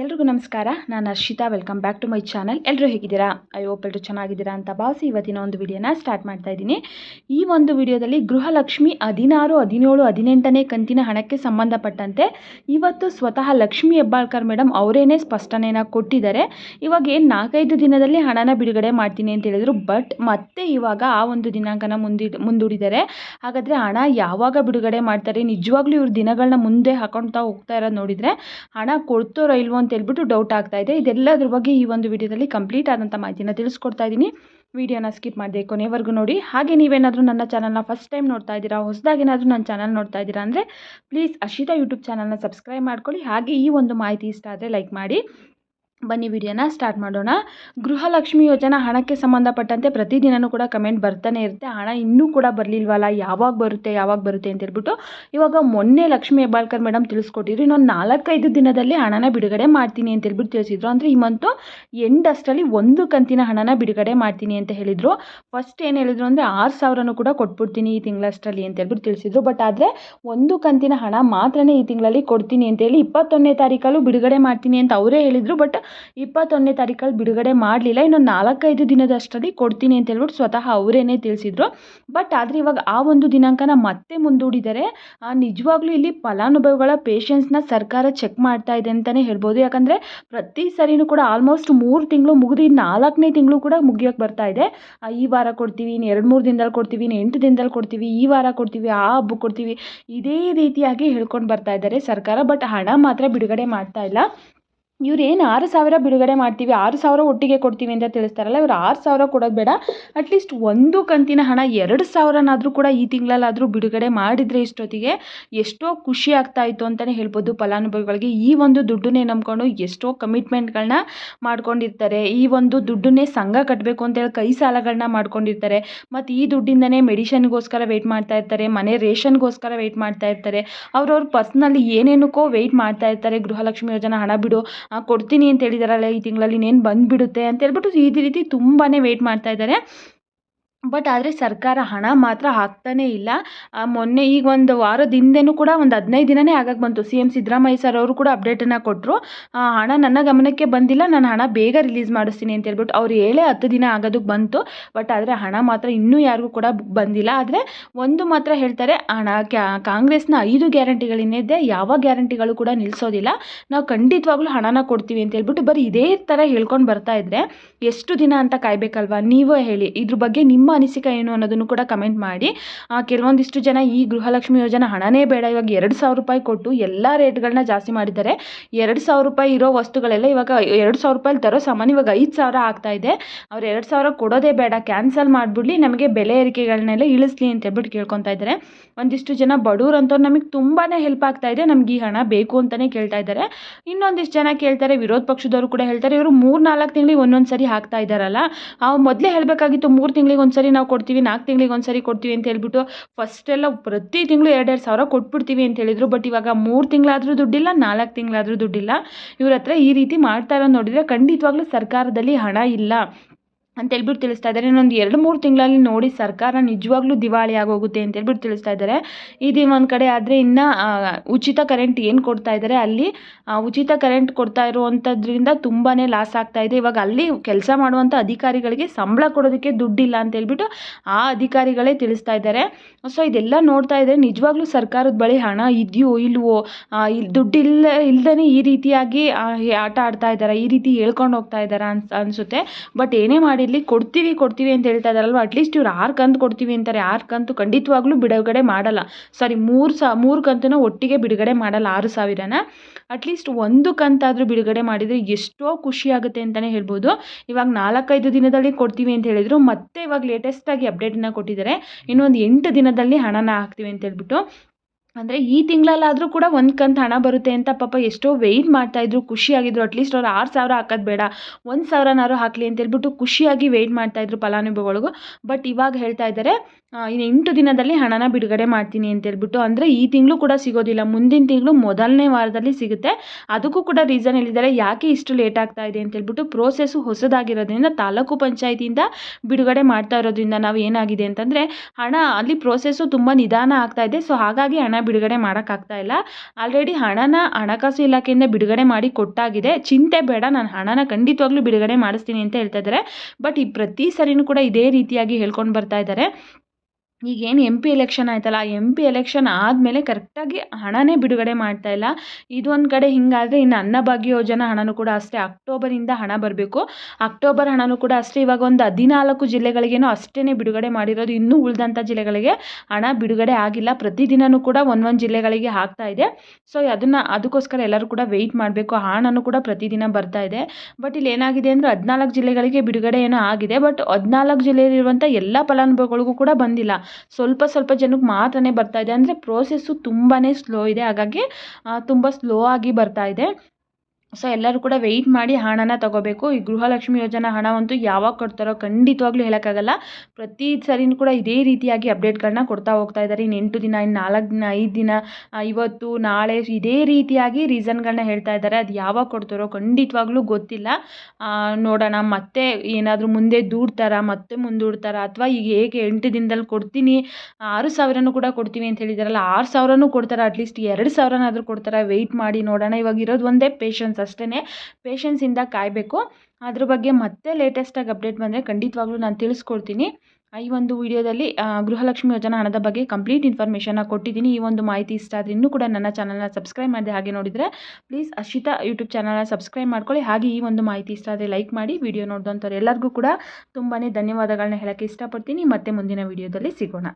ಎಲ್ರಿಗೂ ನಮಸ್ಕಾರ. ನಾನು Arshita. Welcome back to my channel ಎಲ್ಲರೂ ಹೇಗಿದ್ದೀರಾ? ಐ ಹೋಪ್ ಎಲ್ಲರೂ ಚೆನ್ನಾಗಿದ್ದೀರಾ ಅಂತ ಭಾವಿಸಿ ಇವತ್ತಿನ ಒಂದು ವಿಡಿಯೋನ ಸ್ಟಾರ್ಟ್ ಮಾಡ್ತಾ ಇದ್ದೀನಿ. ಈ ಒಂದು ವಿಡಿಯೋದಲ್ಲಿ ಗೃಹಲಕ್ಷ್ಮಿ ಹದಿನಾರು, ಹದಿನೇಳು, ಹದಿನೆಂಟನೇ ಕಂತಿನ ಹಣಕ್ಕೆ ಸಂಬಂಧಪಟ್ಟಂತೆ ಇವತ್ತು ಸ್ವತಃ ಲಕ್ಷ್ಮಿ ಹೆಬ್ಬಾಳ್ಕರ್ ಮೇಡಮ್ ಅವರೇನೇ ಸ್ಪಷ್ಟನೆಯನ್ನು ಕೊಟ್ಟಿದ್ದಾರೆ. ಇವಾಗ ಏನು ನಾಲ್ಕೈದು ದಿನದಲ್ಲಿ ಹಣನ ಬಿಡುಗಡೆ ಮಾಡ್ತೀನಿ ಅಂತ ಹೇಳಿದರು. ಬಟ್ ಮತ್ತೆ ಇವಾಗ ಆ ಒಂದು ದಿನಾಂಕನ ಮುಂದಿ, ಮುಂದೂಡಿದ್ದಾರೆ. ಹಾಗಾದರೆ ಹಣ ಯಾವಾಗ ಬಿಡುಗಡೆ ಮಾಡ್ತಾರೆ? ನಿಜವಾಗ್ಲೂ ಇವ್ರ ದಿನಗಳನ್ನ ಮುಂದೆ ಹಾಕೊಳ್ತಾ ಹೋಗ್ತಾ ಇರೋದು ನೋಡಿದರೆ ಹಣ ಕೊಡ್ತಾರೋ ಇಲ್ವೋ ಅಂತ ಹೇಳ್ಬಿಟ್ಟು ಡೌಟ್ ಆಗ್ತಾ ಇದೆ. ಇದೆಲ್ಲದ್ರ ಬಗ್ಗೆ ಈ ಒಂದು ವಿಡಿಯೋದಲ್ಲಿ ಕಂಪ್ಲೀಟ್ ಆದಂಥ ಮಾಹಿತಿನ ತಿಳಿಸ್ಕೊಡ್ತಾ ಇದ್ದೀನಿ ವಿಡಿಯೋನ ಸ್ಕಿಪ್ ಮಾಡಿದೆ ಕೊನೆವರೆಗೂ ನೋಡಿ. ಹಾಗೆ ನೀವೇನಾದರೂ ನನ್ನ ಚಾನಲ್ನ ಫಸ್ಟ್ ಟೈಮ್ ನೋಡ್ತಾ ಇದ್ದೀರಾ ಹೊಸದಾಗೇನಾದರೂ ನನ್ನ ಚಾನಲ್ ನೋಡ್ತಾ ಇದ್ದೀರಾ ಅಂದರೆ ಪ್ಲೀಸ್ ಅಶಿತಾ ಯೂಟ್ಯೂಬ್ ಚಾನಲ್ನ ಸಬ್ಸ್ಕ್ರೈಬ್ ಮಾಡ್ಕೊಳ್ಳಿ. ಹಾಗೆ ಈ ಒಂದು ಮಾಹಿತಿ ಇಷ್ಟ ಆದರೆ ಲೈಕ್ ಮಾಡಿ. ಬನ್ನಿ ವಿಡಿಯೋನ ಸ್ಟಾರ್ಟ್ ಮಾಡೋಣ. ಗೃಹಲಕ್ಷ್ಮಿ ಯೋಜನಾ ಹಣಕ್ಕೆ ಸಂಬಂಧಪಟ್ಟಂತೆ ಪ್ರತಿದಿನವೂ ಕೂಡ ಕಮೆಂಟ್ ಬರ್ತಾನೆ ಇರುತ್ತೆ. ಹಣ ಇನ್ನೂ ಕೂಡ ಬರಲಿಲ್ವಲ್ಲ? ಯಾವಾಗ ಬರುತ್ತೆ? ಯಾವಾಗ ಬರುತ್ತೆ ಅಂತ ಹೇಳ್ಬಿಟ್ಟು ಇವಾಗ ಮೊನ್ನೆ ಲಕ್ಷ್ಮಿ ಹೆಬ್ಬಾಳ್ಕರ್ ಮೇಡಮ್ ತಿಳಿಸ್ಕೊಟ್ಟಿದ್ರು, ಇನ್ನೊಂದು ನಾಲ್ಕೈದು ದಿನದಲ್ಲಿ ಹಣನ ಬಿಡುಗಡೆ ಮಾಡ್ತೀನಿ ಅಂತ ಹೇಳ್ಬಿಟ್ಟು ತಿಳಿಸಿದ್ರು. ಅಂದರೆ ಈ ಮಂತು ಎಂಡ್ ಅಷ್ಟರಲ್ಲಿ ಒಂದು ಕಂತಿನ ಹಣನ ಬಿಡುಗಡೆ ಮಾಡ್ತೀನಿ ಅಂತ ಹೇಳಿದರು. ಫಸ್ಟ್ ಏನು ಹೇಳಿದ್ರು ಅಂದರೆ ಆರು ಸಾವಿರನೂ ಕೂಡ ಕೊಟ್ಬಿಡ್ತೀನಿ ಈ ತಿಂಗಳಷ್ಟರಲ್ಲಿ ಅಂತ ಹೇಳ್ಬಿಟ್ಟು ತಿಳಿಸಿದ್ರು. ಬಟ್ ಆದರೆ ಒಂದು ಕಂತಿನ ಹಣ ಮಾತ್ರನೇ ಈ ತಿಂಗಳಲ್ಲಿ ಕೊಡ್ತೀನಿ ಅಂತೇಳಿ ಇಪ್ಪತ್ತೊಂದನೇ ತಾರೀಕಲ್ಲೂ ಬಿಡುಗಡೆ ಮಾಡ್ತೀನಿ ಅಂತ ಅವರೇ ಹೇಳಿದರು. ಬಟ್ ಇಪ್ಪತ್ತೊಂದನೇ ತಾರೀಕಲ್ಲಿ ಬಿಡುಗಡೆ ಮಾಡಲಿಲ್ಲ. ಇನ್ನೊಂದು ನಾಲ್ಕೈದು ದಿನದಷ್ಟರಲ್ಲಿ ಕೊಡ್ತೀನಿ ಅಂತ ಹೇಳ್ಬಿಟ್ಟು ಸ್ವತಃ ಅವರೇನೆ ತಿಳಿಸಿದ್ರು. ಬಟ್ ಆದರೆ ಇವಾಗ ಆ ಒಂದು ದಿನಾಂಕನ ಮತ್ತೆ ಮುಂದೂಡಿದರೆ ನಿಜವಾಗ್ಲೂ ಇಲ್ಲಿ ಫಲಾನುಭವಿಗಳ ಪೇಷನ್ಸ್ನ ಸರ್ಕಾರ ಚೆಕ್ ಮಾಡ್ತಾ ಇದೆ ಅಂತಲೇ ಹೇಳ್ಬೋದು. ಯಾಕಂದರೆ ಪ್ರತಿ ಸರಿನೂ ಕೂಡ ಆಲ್ಮೋಸ್ಟ್ ಮೂರು ತಿಂಗಳು ಮುಗಿದು ನಾಲ್ಕನೇ ತಿಂಗಳು ಕೂಡ ಮುಗಿಯೋಕೆ ಬರ್ತಾ ಇದೆ. ಈ ವಾರ ಕೊಡ್ತೀವಿ, ಇನ್ನು ಎರಡು ಮೂರು ದಿನದಲ್ಲಿ ಕೊಡ್ತೀವಿ, ಇನ್ನು ಎಂಟು ದಿನದಲ್ಲಿ ಕೊಡ್ತೀವಿ, ಈ ವಾರ ಕೊಡ್ತೀವಿ, ಆ ಹಬ್ಬ ಕೊಡ್ತೀವಿ. ಇದೇ ರೀತಿಯಾಗಿ ಹೇಳ್ಕೊಂಡು ಬರ್ತಾ ಇದ್ದಾರೆ ಸರ್ಕಾರ. ಬಟ್ ಹಣ ಮಾತ್ರ ಬಿಡುಗಡೆ ಮಾಡ್ತಾ ಇಲ್ಲ. ಇವ್ರು ಏನು ಆರು ಸಾವಿರ ಬಿಡುಗಡೆ ಮಾಡ್ತೀವಿ, ಆರು ಸಾವಿರ ಒಟ್ಟಿಗೆ ಕೊಡ್ತೀವಿ ಅಂತ ತಿಳಿಸ್ತಾರಲ್ಲ, ಇವ್ರು ಆರು ಸಾವಿರ ಕೊಡೋದು ಬೇಡ. ಅಟ್ಲೀಸ್ಟ್ ಒಂದು ಕಂತಿನ ಹಣ, ಎರಡು ಸಾವಿರನಾದರೂ ಕೂಡ ಈ ತಿಂಗಳಲ್ಲಾದರೂ ಬಿಡುಗಡೆ ಮಾಡಿದರೆ ಇಷ್ಟೊತ್ತಿಗೆ ಎಷ್ಟೋ ಖುಷಿ ಆಗ್ತಾ ಇತ್ತು ಅಂತಲೇ ಹೇಳ್ಬೋದು ಫಲಾನುಭವಿಗಳಿಗೆ. ಈ ಒಂದು ದುಡ್ಡನ್ನೇ ನಂಬ್ಕೊಂಡು ಎಷ್ಟೋ ಕಮಿಟ್ಮೆಂಟ್ಗಳನ್ನ ಮಾಡ್ಕೊಂಡಿರ್ತಾರೆ. ಈ ಒಂದು ದುಡ್ಡನ್ನೇ ಸಂಘ ಕಟ್ಟಬೇಕು ಅಂತೇಳಿ ಕೈ ಸಾಲಗಳನ್ನ ಮಾಡ್ಕೊಂಡಿರ್ತಾರೆ. ಮತ್ತು ಈ ದುಡ್ಡಿಂದನೇ ಮೆಡಿಷನ್ಗೋಸ್ಕರ ವೆಯ್ಟ್ ಮಾಡ್ತಾ ಇರ್ತಾರೆ, ಮನೆ ರೇಷನ್ಗೋಸ್ಕರ ವೆಯ್ಟ್ ಮಾಡ್ತಾ ಇರ್ತಾರೆ. ಅವ್ರವ್ರ ಪರ್ಸ್ನಲ್ಲಿ ಏನೇನಕ್ಕೋ ವೆಯ್ಟ್ ಮಾಡ್ತಾ ಇರ್ತಾರೆ. ಗೃಹಲಕ್ಷ್ಮಿ ಯೋಜನೆ ಹಣ ಬಿಡು ಕೊಡ್ತೀನಿ ಅಂತ ಹೇಳಿದಾರಲ್ಲ ಈ ತಿಂಗಳಲ್ಲಿ ಇನ್ನೇನು ಬಂದುಬಿಡುತ್ತೆ ಅಂತ ಹೇಳ್ಬಿಟ್ಟು ಈ ರೀತಿ ತುಂಬಾ ವೇಯ್ಟ್ ಮಾಡ್ತಾ ಇದ್ದಾರೆ. ಬಟ್ ಆದರೆ ಸರ್ಕಾರ ಹಣ ಮಾತ್ರ ಹಾಕ್ತಾನೇ ಇಲ್ಲ. ಮೊನ್ನೆ ಈಗ ಒಂದು ವಾರದ ಹಿಂದೆನೂ ಕೂಡ ಒಂದು ಹದಿನೈದು ದಿನವೇ ಆಗಕ್ಕೆ ಬಂತು. ಸಿ ಎಂ ಸಿದ್ದರಾಮಯ್ಯ ಸರ್ ಅವರು ಕೂಡ ಅಪ್ಡೇಟನ್ನು ಕೊಟ್ಟರು ಹಣ ನನ್ನ ಗಮನಕ್ಕೆ ಬಂದಿಲ್ಲ. ನಾನು ಹಣ ಬೇಗ ರಿಲೀಸ್ ಮಾಡಿಸ್ತೀನಿ ಅಂತ ಹೇಳ್ಬಿಟ್ಟು ಅವ್ರು ಹೇಳೇ ಹತ್ತು ದಿನ ಆಗೋದಕ್ಕೆ ಬಂತು. ಬಟ್ ಆದರೆ ಹಣ ಮಾತ್ರ ಇನ್ನೂ ಯಾರಿಗೂ ಕೂಡ ಬಂದಿಲ್ಲ. ಆದರೆ ಒಂದು ಮಾತ್ರ ಹೇಳ್ತಾರೆ, ಹಣ ಕಾಂಗ್ರೆಸ್ನ ಐದು ಗ್ಯಾರಂಟಿಗಳೇನಿದೆ ಯಾವ ಗ್ಯಾರಂಟಿಗಳು ಕೂಡ ನಿಲ್ಲಿಸೋದಿಲ್ಲ ನಾವು ಖಂಡಿತವಾಗ್ಲೂ ಹಣನ ಕೊಡ್ತೀವಿ ಅಂತ ಹೇಳ್ಬಿಟ್ಟು ಬರೀ ಇದೇ ಥರ ಹೇಳ್ಕೊಂಡು ಬರ್ತಾ ಇದ್ದರೆ ಎಷ್ಟು ದಿನ ಅಂತ ಕಾಯಬೇಕಲ್ವಾ? ನೀವೇ ಹೇಳಿ. ಇದ್ರ ಬಗ್ಗೆ ನಿಮ್ಮ ಅನಿಸಿಕೆ ಏನು ಅನ್ನೋದನ್ನು ಕೂಡ ಕಮೆಂಟ್ ಮಾಡಿ. ಕೆಲವೊಂದಿಷ್ಟು ಜನ ಈ ಗೃಹಲಕ್ಷ್ಮಿ ಯೋಜನೆ ಹಣನೇ ಬೇಡ, ಇವಾಗ ಎರಡು ಸಾವಿರ ರೂಪಾಯಿ ಕೊಟ್ಟು ಎಲ್ಲ ರೇಟ್ಗಳನ್ನ ಜಾಸ್ತಿ ಮಾಡಿದ್ದಾರೆ. ಎರಡು ಸಾವಿರ ರೂಪಾಯಿ ಇರೋ ವಸ್ತುಗಳೆಲ್ಲ ಇವಾಗ ಎರಡು ಸಾವಿರ ರೂಪಾಯಿ ತರೋ ಸಾಮಾನು ಇವಾಗ ಐದು ಸಾವಿರ ಆಗ್ತಾ ಇದೆ. ಅವ್ರು ಎರಡು ಸಾವಿರ ಕೊಡೋದೇ ಬೇಡ ಕ್ಯಾನ್ಸಲ್ ಮಾಡಿಬಿಡ್ಲಿ, ನಮಗೆ ಬೆಲೆ ಏರಿಕೆಗಳನ್ನೆಲ್ಲ ಇಳಿಸ್ಲಿ ಅಂತ ಹೇಳ್ಬಿಟ್ಟು ಕೇಳ್ಕೊತಾ ಇದ್ದಾರೆ. ಒಂದಿಷ್ಟು ಜನ ಬಡವ್ರು ಅಂತವ್ರು ನಮಗೆ ತುಂಬಾ ಹೆಲ್ಪ್ ಆಗ್ತಾ ಇದೆ, ನಮ್ಗೆ ಈ ಹಣ ಬೇಕು ಅಂತಲೇ ಕೇಳ್ತಾ ಇದ್ದಾರೆ. ಇನ್ನೊಂದಿಷ್ಟು ಜನ ಕೇಳ್ತಾರೆ, ವಿರೋಧ ಪಕ್ಷದವರು ಕೂಡ ಹೇಳ್ತಾರೆ, ಇವರು ಮೂರು ನಾಲ್ಕು ತಿಂಗಳಿಗೆ ಒಂದೊಂದು ಸರಿ ಹಾಕ್ತಾ ಇದ್ದಾರಲ್ಲ ಮೊದಲೇ ಹೇಳಬೇಕಾಗಿತ್ತು ಮೂರು ತಿಂಗಳಿಗೆ ಒಂದು ಸರಿ ನಾವು ಕೊಡ್ತೀವಿ, ನಾಲ್ಕು ತಿಂಗ್ಳಿಗೆ ಒಂದ್ಸರಿ ಕೊಡ್ತೀವಿ ಅಂತ ಹೇಳ್ಬಿಟ್ಟು ಫಸ್ಟೆಲ್ಲ ಪ್ರತಿ ತಿಂಗಳು ಎರಡೆರಡು ಸಾವಿರ ಕೊಟ್ಬಿಡ್ತೀವಿ ಅಂತ ಹೇಳಿದ್ರು. ಬಟ್ ಇವಾಗ ಮೂರು ತಿಂಗಳಾದರೂ ದುಡ್ಡಿಲ್ಲ, ನಾಲ್ಕು ತಿಂಗಳಾದರೂ ದುಡ್ಡಿಲ್ಲ. ಇವ್ರ ಹತ್ರ ಈ ರೀತಿ ಮಾಡ್ತಾ ಇರೋದು ನೋಡಿದರೆ ಖಂಡಿತವಾಗ್ಲೂ ಸರ್ಕಾರದಲ್ಲಿ ಹಣ ಇಲ್ಲ. ಅಂತ ಹೇಳ್ಬಿಟ್ಟು ತಿಳಿಸ್ತಾ ಇದ್ದಾರೆ. ಇನ್ನೊಂದು ಎರಡು ಮೂರು ತಿಂಗಳಲ್ಲಿ ನೋಡಿ ಸರ್ಕಾರ ನಿಜವಾಗ್ಲೂ ದಿವಾಳಿ ಆಗೋಗುತ್ತೆ ಅಂತ ಹೇಳ್ಬಿಟ್ಟು ತಿಳಿಸ್ತಾ ಇದ್ದಾರೆ. ಇದು ಒಂದು ಕಡೆ ಆದರೆ ಇನ್ನು ಉಚಿತ ಕರೆಂಟ್ ಏನು ಕೊಡ್ತಾ ಇದ್ದಾರೆ? ಅಲ್ಲಿ ಉಚಿತ ಕರೆಂಟ್ ಕೊಡ್ತಾ ಇರುವಂಥದ್ರಿಂದ ತುಂಬಾ ಲಾಸ್ ಆಗ್ತಾ ಇದೆ. ಇವಾಗ ಅಲ್ಲಿ ಕೆಲಸ ಮಾಡುವಂಥ ಅಧಿಕಾರಿಗಳಿಗೆ ಸಂಬಳ ಕೊಡೋದಕ್ಕೆ ದುಡ್ಡಿಲ್ಲ ಅಂತ ಹೇಳ್ಬಿಟ್ಟು ಆ ಅಧಿಕಾರಿಗಳೇ ತಿಳಿಸ್ತಾ ಇದ್ದಾರೆ. ಸೊ ಇದೆಲ್ಲ ನೋಡ್ತಾ ಇದ್ದರೆ ನಿಜವಾಗ್ಲೂ ಸರ್ಕಾರದ ಬಳಿ ಹಣ ಇದೆಯೋ ಇಲ್ವೋ ಇಲ್ಲಿ ದುಡ್ಡಿಲ್ಲ ಇಲ್ಲದೇ ಈ ರೀತಿಯಾಗಿ ಆಟ ಆಡ್ತಾ ಇದ್ದಾರೆ? ಈ ರೀತಿ ಹೇಳ್ಕೊಂಡು ಹೋಗ್ತಾ ಇದ್ದಾರೆ ಅನ್ಸ್, ಅನಿಸುತ್ತೆ. ಬಟ್ ಏನೇ ಮಾಡಿ ಇಲ್ಲಿ ಕೊಡ್ತೀವಿ ಕೊಡ್ತೀವಿ ಅಂತ ಹೇಳ್ತಾ ಇದ್ದಾರಲ್ವ? ಅಟ್ಲೀಸ್ಟ್ ಇವ್ರು ಆರು ಕಂತು ಕೊಡ್ತೀವಿ ಅಂತಾರೆ. ಆರು ಕಂತು ಖಂಡಿತವಾಗ್ಲೂ ಬಿಡುಗಡೆ ಮಾಡಲ್ಲ. ಸಾರಿ ಮೂರು ಸಾ, ಮೂರು ಕಂತುನ ಒಟ್ಟಿಗೆ ಬಿಡುಗಡೆ ಮಾಡಲ್ಲ ಆರು ಸಾವಿರನ. ಅಟ್ಲೀಸ್ಟ್ ಒಂದು ಕಂತಾದರೂ ಬಿಡುಗಡೆ ಮಾಡಿದರೆ ಎಷ್ಟೋ ಖುಷಿ ಆಗುತ್ತೆ ಅಂತಲೇ ಹೇಳ್ಬೋದು. ಇವಾಗ ನಾಲ್ಕೈದು ದಿನದಲ್ಲಿ ಕೊಡ್ತೀವಿ ಅಂತ ಹೇಳಿದರು. ಮತ್ತೆ ಇವಾಗ ಲೇಟೆಸ್ಟಾಗಿ ಅಪ್ಡೇಟನ್ನು ಕೊಟ್ಟಿದ್ದಾರೆ. ಇನ್ನೊಂದು ಎಂಟು ದಿನದಲ್ಲಿ ಹಣನ ಹಾಕ್ತೀವಿ ಅಂತ ಹೇಳ್ಬಿಟ್ಟು. ಅಂದರೆ ಈ ತಿಂಗಳಲ್ಲಾದರೂ ಕೂಡ ಒಂದು ಕಂತು ಹಣ ಬರುತ್ತೆ ಅಂತ ಪಾಪ ಎಷ್ಟೋ ವೆಯ್ಟ್ ಮಾಡ್ತಾಯಿದ್ರು ಖುಷಿಯಾಗಿದ್ರು. ಅಟ್ಲೀಸ್ಟ್ ಅವ್ರು ಆರು ಸಾವಿರ ಹಾಕೋದು ಬೇಡ. ಒಂದು ಸಾವಿರನಾದ್ರು ಹಾಕಲಿ ಅಂತ ಹೇಳ್ಬಿಟ್ಟು ಖುಷಿಯಾಗಿ ವೆಯ್ಟ್ ಮಾಡ್ತಾಯಿದ್ರು ಫಲಾನುಭವಿಗಳಿಗೂ. ಬಟ್ ಇವಾಗ ಹೇಳ್ತಾ ಇದ್ದಾರೆ ಇನ್ನು ಎಂಟು ದಿನದಲ್ಲಿ ಹಣನ ಬಿಡುಗಡೆ ಮಾಡ್ತೀನಿ ಅಂತ ಹೇಳ್ಬಿಟ್ಟು. ಅಂದರೆ ಈ ತಿಂಗಳು ಕೂಡ ಸಿಗೋದಿಲ್ಲ. ಮುಂದಿನ ತಿಂಗಳು ಮೊದಲನೇ ವಾರದಲ್ಲಿ ಸಿಗುತ್ತೆ. ಅದಕ್ಕೂ ಕೂಡ ರೀಸನ್ ಹೇಳಿದ್ದಾರೆ. ಯಾಕೆ ಇಷ್ಟು ಲೇಟ್ ಆಗ್ತಾ ಇದೆ ಅಂತ ಹೇಳ್ಬಿಟ್ಟು ಪ್ರೋಸೆಸ್ಸು ಹೊಸದಾಗಿರೋದ್ರಿಂದ, ತಾಲೂಕು ಪಂಚಾಯತಿಯಿಂದ ಬಿಡುಗಡೆ ಮಾಡ್ತಾ ಇರೋದ್ರಿಂದ ನಾವು ಏನಾಗಿದೆ ಅಂತಂದರೆ, ಹಣ ಅಲ್ಲಿ ಪ್ರೋಸೆಸ್ಸು ತುಂಬ ನಿಧಾನ ಆಗ್ತಾ ಇದೆ. ಸೊ ಹಾಗಾಗಿ ಹಣ ಬಿಡುಗಡೆ ಮಾಡೋಕ್ಕಾಗ್ತಾ ಇಲ್ಲ. ಆಲ್ರೆಡಿ ಹಣನ, ಹಣಕಾಸು ಇಲಾಖೆಯಿಂದ ಬಿಡುಗಡೆ ಮಾಡಿ ಕೊಟ್ಟಾಗಿದೆ. ಚಿಂತೆ ಬೇಡ, ನಾನು ಹಣನ ಖಂಡಿತವಾಗ್ಲೂ ಬಿಡುಗಡೆ ಮಾಡಿಸ್ತೀನಿ ಅಂತ ಹೇಳ್ತಾ ಇದ್ದಾರೆ. ಬಟ್ ಈ ಪ್ರತಿ ಸರಿನೂ ಕೂಡ ಇದೇ ರೀತಿಯಾಗಿ ಹೇಳ್ಕೊಂಡು ಬರ್ತಾ ಇದ್ದಾರೆ. ಈಗೇನು ಎಂ ಪಿ ಎಲೆಕ್ಷನ್ ಆಯ್ತಲ್ಲ, ಆ ಎಂ ಪಿ ಎಲೆಕ್ಷನ್ ಆದಮೇಲೆ ಕರೆಕ್ಟಾಗಿ ಹಣನೇ ಬಿಡುಗಡೆ ಮಾಡ್ತಾ ಇಲ್ಲ. ಇದೊಂದು ಕಡೆ ಹಿಂಗಾದರೆ ಇನ್ನು ಅನ್ನಭಾಗ್ಯ ಯೋಜನಾ ಹಣನೂ ಕೂಡ ಅಷ್ಟೇ, ಅಕ್ಟೋಬರಿಂದ ಹಣ ಬರಬೇಕು. ಅಕ್ಟೋಬರ್ ಹಣನೂ ಕೂಡ ಅಷ್ಟೇ, ಇವಾಗ ಒಂದು ಹದಿನಾಲ್ಕು ಜಿಲ್ಲೆಗಳಿಗೇನೋ ಅಷ್ಟೇ ಬಿಡುಗಡೆ ಮಾಡಿರೋದು, ಇನ್ನೂ ಉಳಿದಂಥ ಜಿಲ್ಲೆಗಳಿಗೆ ಹಣ ಬಿಡುಗಡೆ ಆಗಿಲ್ಲ. ಪ್ರತಿದಿನವೂ ಕೂಡ ಒಂದೊಂದು ಜಿಲ್ಲೆಗಳಿಗೆ ಆಗ್ತಾ ಇದೆ. ಸೊ ಅದನ್ನು, ಅದಕ್ಕೋಸ್ಕರ ಎಲ್ಲರೂ ಕೂಡ ವೆಯ್ಟ್ ಮಾಡಬೇಕು. ಹಣನೂ ಕೂಡ ಪ್ರತಿದಿನ ಬರ್ತಾ ಇದೆ. ಬಟ್ ಇಲ್ಲಿ ಏನಾಗಿದೆ ಅಂದರೆ ಹದಿನಾಲ್ಕು ಜಿಲ್ಲೆಗಳಿಗೆ ಬಿಡುಗಡೆ ಏನೋ ಆಗಿದೆ. ಬಟ್ ಹದಿನಾಲ್ಕು ಜಿಲ್ಲೆಯಲ್ಲಿರುವಂಥ ಎಲ್ಲ ಫಲಾನುಭವಿಗಳಿಗೂ ಕೂಡ ಬಂದಿಲ್ಲ. ಸ್ವಲ್ಪ ಸ್ವಲ್ಪ ಜನಕ್ಕೆ ಮಾತ್ರನೇ ಬರ್ತಾ ಇದೆ. ಅಂದರೆ ಪ್ರೋಸೆಸ್ಸು ತುಂಬಾ ಸ್ಲೋ ಇದೆ. ಹಾಗಾಗಿ ತುಂಬ ಸ್ಲೋ ಆಗಿ ಬರ್ತಾ ಇದೆ. ಸೊ ಎಲ್ಲರೂ ಕೂಡ ವೆಯ್ಟ್ ಮಾಡಿ ಹಣನ ತಗೋಬೇಕು. ಈ ಗೃಹಲಕ್ಷ್ಮಿ ಯೋಜನಾ ಹಣವಂತೂ ಯಾವಾಗ ಕೊಡ್ತಾರೋ ಖಂಡಿತವಾಗ್ಲೂ ಹೇಳೋಕ್ಕಾಗಲ್ಲ. ಪ್ರತಿ ಸರಿನೂ ಕೂಡ ಇದೇ ರೀತಿಯಾಗಿ ಅಪ್ಡೇಟ್ಗಳನ್ನ ಕೊಡ್ತಾ ಹೋಗ್ತಾ ಇದ್ದಾರೆ. ಇನ್ನು ಎಂಟು ದಿನ, ಇನ್ನು ನಾಲ್ಕು ದಿನ, ಐದು ದಿನ ಇವತ್ತು, ನಾಳೆ ಇದೇ ರೀತಿಯಾಗಿ ರೀಸನ್ಗಳನ್ನ ಹೇಳ್ತಾ ಇದ್ದಾರೆ. ಅದು ಯಾವಾಗ ಕೊಡ್ತಾರೋ ಖಂಡಿತವಾಗ್ಲೂ ಗೊತ್ತಿಲ್ಲ. ನೋಡೋಣ. ಮತ್ತೆ ಏನಾದರೂ ಮುಂದೆ ದೂಡ್ತಾರಾ? ಮತ್ತೆ ಮುಂದೂಡ್ತಾರಾ? ಅಥವಾ ಈಗ ಹೇಗೆ ಎಂಟು ದಿನದಲ್ಲಿ ಕೊಡ್ತೀನಿ, ಆರು ಸಾವಿರನೂ ಕೂಡ ಕೊಡ್ತೀನಿ ಅಂತ ಹೇಳಿದಾರಲ್ಲ, ಆರು ಸಾವಿರನೂ ಕೊಡ್ತಾರೆ? ಅಟ್ಲೀಸ್ಟ್ ಎರಡು ಸಾವಿರನಾದರೂ ಕೊಡ್ತಾರೆ? ವೆಯ್ಟ್ ಮಾಡಿ ನೋಡೋಣ. ಇವಾಗ ಇರೋದು ಒಂದೇ ಪೇಷನ್ಸ್ ಅಷ್ಟೇ ಪೇಷನ್ಸಿಂದ ಕಾಯಬೇಕು. ಅದ್ರ ಬಗ್ಗೆ ಮತ್ತೆ ಲೇಟೆಸ್ಟಾಗಿ ಅಪ್ಡೇಟ್ ಬಂದರೆ ಖಂಡಿತವಾಗ್ಲೂ ನಾನು ತಿಳಿಸ್ಕೊಡ್ತೀನಿ. ಈ ಒಂದು ವಿಡಿಯೋದಲ್ಲಿ ಗೃಹಲಕ್ಷ್ಮಿ ಯೋಜನಾ ಹಣದ ಬಗ್ಗೆ ಕಂಪ್ಲೀಟ್ ಇನ್ಫಾರ್ಮೇಷನ್ನ ಕೊಟ್ಟಿದ್ದೀನಿ. ಈ ಒಂದು ಮಾಹಿತಿ ಇಷ್ಟ ಆದರೆ ಇನ್ನೂ ಕೂಡ ನನ್ನ ಚಾನಲ್ನ ಸಬ್ಸ್ಕ್ರೈಬ್ ಮಾಡಿದೆ ಹಾಗೆ ನೋಡಿದರೆ ಪ್ಲೀಸ್ ಅಶಿತಾ ಯೂಟ್ಯೂಬ್ ಚಾನಲ್ನ ಸಬ್ಸ್ಕ್ರೈಬ್ ಮಾಡ್ಕೊಳ್ಳಿ. ಹಾಗೆ ಈ ಒಂದು ಮಾಹಿತಿ ಇಷ್ಟ ಆದರೆ ಲೈಕ್ ಮಾಡಿ, ವಿಡಿಯೋ ನೋಡಿದಂಥವ್ರು ಎಲ್ಲರಿಗೂ ಕೂಡ ತುಂಬಾ ಧನ್ಯವಾದಗಳನ್ನ ಹೇಳೋಕ್ಕೆ ಇಷ್ಟಪಡ್ತೀನಿ. ಮತ್ತೆ ಮುಂದಿನ ವಿಡಿಯೋದಲ್ಲಿ ಸಿಗೋಣ.